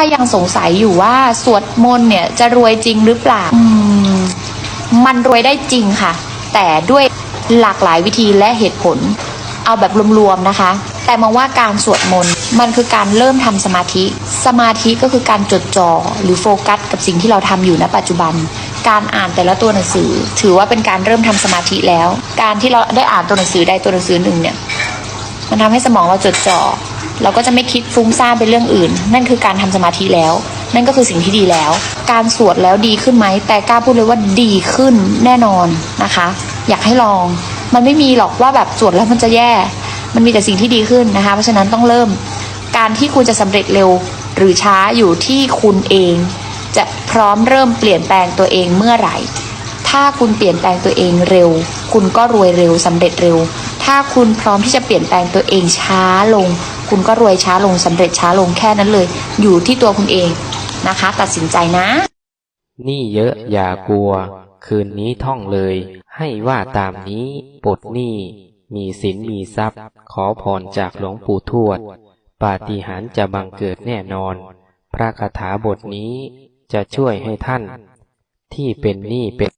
ถ้ายังสงสัยอยู่ว่าสวดมนต์เนี่ยจะรวยจริงหรือเปล่าอืมมันรวยได้จริงค่ะ แต่ด้วยหลากหลายวิธีและเหตุผล เอาแบบรวมๆนะคะ แต่มองว่าการสวดมนต์มันคือการเริ่มทำสมาธิ สมาธิก็คือการจดจ่อหรือโฟกัส กับสิ่งที่เราทำอยู่ณปัจจุบัน การอ่านแต่ละตัวหนังสือ ถือว่าเป็นการเริ่มทำสมาธิแล้ว การที่เราได้อ่านตัวหนังสือใดตัวหนังสือหนึ่งเนี่ย มันทำให้สมองเราจดจ่อ เราก็จะไม่คิดฟุ้งซ่านเป็นเรื่องอื่น นั่นคือการทำสมาธิแล้ว นั่นก็คือสิ่งที่ดีแล้ว การสวดแล้วดีขึ้นไหม แต่กล้าพูดเลยว่าดีขึ้นแน่นอนนะคะ อยากให้ลอง มันไม่มีหรอกว่าแบบสวดแล้วมันจะแย่ มันมีแต่สิ่งที่ดีขึ้นนะคะ เพราะฉะนั้นต้องเริ่ม การที่คุณจะสำเร็จเร็วหรือช้าอยู่ที่คุณเอง จะพร้อมเริ่มเปลี่ยนแปลงตัวเองเมื่อไหร่ ถ้าคุณเปลี่ยนแปลงตัวเองเร็ว คุณก็รวยเร็วสำเร็จเร็ว ถ้าคุณพร้อมที่จะเปลี่ยนแปลงตัวเองช้าลง คุณก็รวยช้าลงสำเร็จช้าลงแค่นั้นเลย อยู่ที่ตัวคุณเองนะคะ ตัดสินใจนะหนี่เยอะอย่ากลัว คืนนี้ท่องเลย ให้ว่าตามนี้ปลดหนี้มีสินมีทรัพย์ ขอพรจากหลวงปู่ทวด ปาฏิหาริย์จะบังเกิดแน่นอน พระคาถาบทนี้จะช่วยให้ท่าน ที่เป็นหนี้เป็น